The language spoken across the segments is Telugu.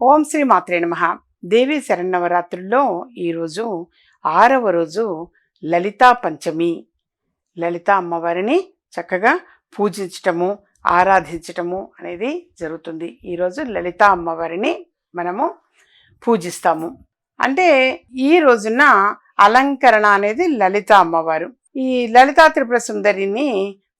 ఓం శ్రీ మాత్రే నమ. దేవి శరన్నవరాత్రుల్లో ఈరోజు ఆరవ రోజు లలితా పంచమి. లలితా అమ్మవారిని చక్కగా పూజించటము ఆరాధించటము అనేది జరుగుతుంది. ఈరోజు లలిత అమ్మవారిని మనము పూజిస్తాము. అంటే ఈ రోజున అలంకరణ అనేది లలిత అమ్మవారు. ఈ లలితా త్రిపుర సుందరిని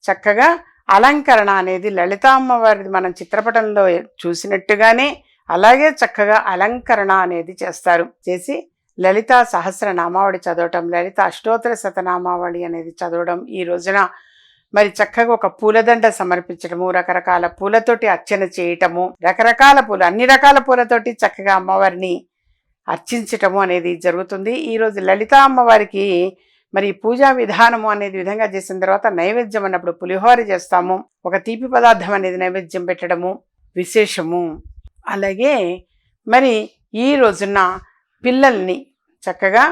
చక్కగా అలంకరణ అనేది లలిత అమ్మవారిది మనం చిత్రపటంలో చూసినట్టుగానే అలాగే చక్కగా అలంకరణ అనేది చేస్తారు. చేసి లలిత సహస్రనామావళి చదవటం లలిత అష్టోత్తర శతనామావళి అనేది చదవడం ఈ రోజున మరి చక్కగా ఒక పూలదండ సమర్పించడము రకరకాల పూలతోటి అర్చన చేయటము రకరకాల పూలు అన్ని రకాల పూలతోటి చక్కగా అమ్మవారిని అర్చించటము అనేది జరుగుతుంది. ఈరోజు లలిత అమ్మవారికి మరి పూజా విధానము అనేది విధంగా చేసిన తర్వాత నైవేద్యం అన్నప్పుడు పులిహోర చేస్తాము. ఒక తీపి పదార్థం అనేది నైవేద్యం పెట్టడము విశేషము. అలాగే మరి ఈ రోజున పిల్లల్ని చక్కగా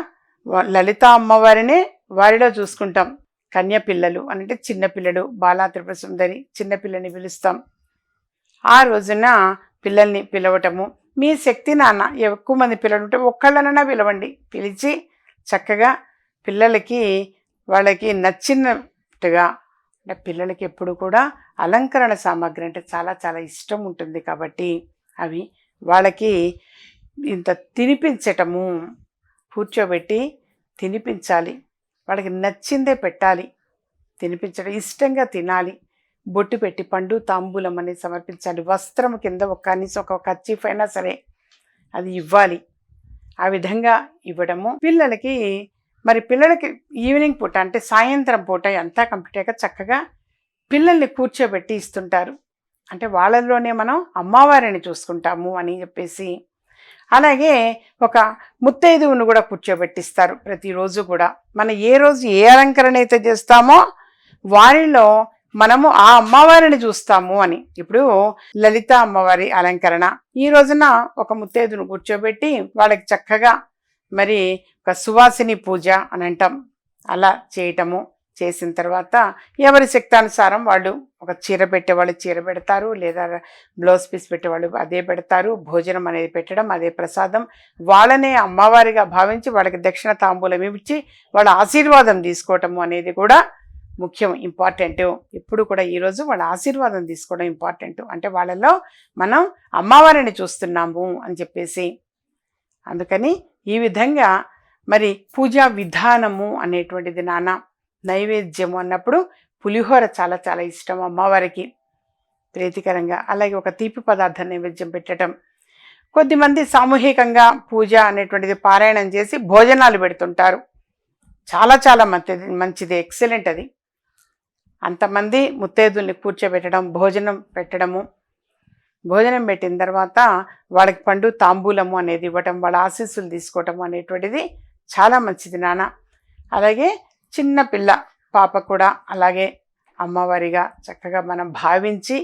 లలిత అమ్మవారినే వారిలో చూసుకుంటాం. కన్య పిల్లలు అంటే చిన్నపిల్లలు బాలా త్రిపుర సుందరి చిన్నపిల్లని పిలుస్తాం. ఆ రోజున పిల్లల్ని పిలవటము మీ శక్తి నాన్న ఎక్కువ మంది పిల్లలు ఉంటే ఒక్కళ్ళనైనా పిలవండి. పిలిచి చక్కగా పిల్లలకి వాళ్ళకి నచ్చినట్టుగా అంటే పిల్లలకి ఎప్పుడు కూడా అలంకరణ సామాగ్రి అంటే చాలా చాలా ఇష్టం ఉంటుంది కాబట్టి అవి వాళ్ళకి ఇంత తినిపించటము కూర్చోబెట్టి తినిపించాలి. వాళ్ళకి నచ్చిందే పెట్టాలి. తినిపించడం ఇష్టంగా తినాలి. బొట్టు పెట్టి పండు తాంబూలం అనేది సమర్పించాలి. వస్త్రం కింద ఒక కనీసం ఒక కచ్చిఫ్ అయినా సరే అది ఇవ్వాలి. ఆ విధంగా ఇవ్వడము పిల్లలకి మరి పిల్లలకి ఈవినింగ్ పూట అంటే సాయంత్రం పూట అంతా కంప్లీట్ అయ్యాక చక్కగా పిల్లల్ని కూర్చోబెట్టి ఇస్తుంటారు. అంటే వాళ్ళల్లోనే మనం అమ్మవారిని చూసుకుంటాము అని చెప్పేసి. అలాగే ఒక ముత్తైదువును కూడా కూర్చోబెట్టిస్తారు ప్రతిరోజు కూడా. మనం ఏ రోజు ఏ అలంకరణ అయితే చేస్తామో వారిలో మనము ఆ అమ్మవారిని చూస్తాము అని. ఇప్పుడు లలిత అమ్మవారి అలంకరణ. ఈ రోజున ఒక ముత్తైదును కూర్చోబెట్టి వాళ్ళకి చక్కగా మరి ఒక సువాసిని పూజ అని అంటాం. అలా చేయటము. చేసిన తర్వాత ఎవరి శక్తానుసారం వాళ్ళు ఒక చీర పెట్టేవాళ్ళు చీర పెడతారు లేదా బ్లౌజ్ పీస్ పెట్టేవాళ్ళు అదే పెడతారు భోజనం అనేది పెట్టడం అదే ప్రసాదం. వాళ్ళనే అమ్మవారిగా భావించి వాళ్ళకి దక్షిణ తాంబూలం ఇచ్చి వాళ్ళ ఆశీర్వాదం తీసుకోవటము అనేది కూడా ముఖ్యం ఇంపార్టెంట్ ఇప్పుడు కూడా ఈరోజు వాళ్ళ ఆశీర్వాదం తీసుకోవడం ఇంపార్టెంట్ అంటే వాళ్ళలో మనం అమ్మవారిని చూస్తున్నాము అని చెప్పేసి. అందుకని ఈ విధంగా మరి పూజా విధానము అనేటువంటిది నానా నైవేద్యము అన్నప్పుడు పులిహోర చాలా చాలా ఇష్టం అమ్మవారికి ప్రీతికరంగా. అలాగే ఒక తీపి పదార్థం నైవేద్యం పెట్టడం. కొద్దిమంది సామూహికంగా పూజ అనేటువంటిది పారాయణం చేసి భోజనాలు పెడుతుంటారు. చాలా చాలా మంచిది మంచిది ఎక్సలెంట్ అది. అంతమంది ముత్తైదుల్ని కూర్చోబెట్టడం భోజనం పెట్టడము. భోజనం పెట్టిన తర్వాత వాళ్ళకి పండు తాంబూలము అనేది ఇవ్వటం వాళ్ళ ఆశీస్సులు తీసుకోవటం అనేటువంటిది చాలా మంచిది నాన్న. అలాగే చిన్న పిల్ల పాప కూడా అలాగే అమ్మవారిగా చక్కగా మనం భావించి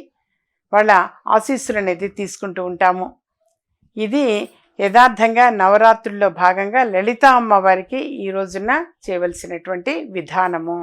వాళ్ళ ఆశీస్సులు అనేది తీసుకుంటూ ఉంటాము. ఇది యథార్థంగా నవరాత్రుల్లో భాగంగా లలిత అమ్మవారికి ఈ రోజున చేయవలసినటువంటి విధానము.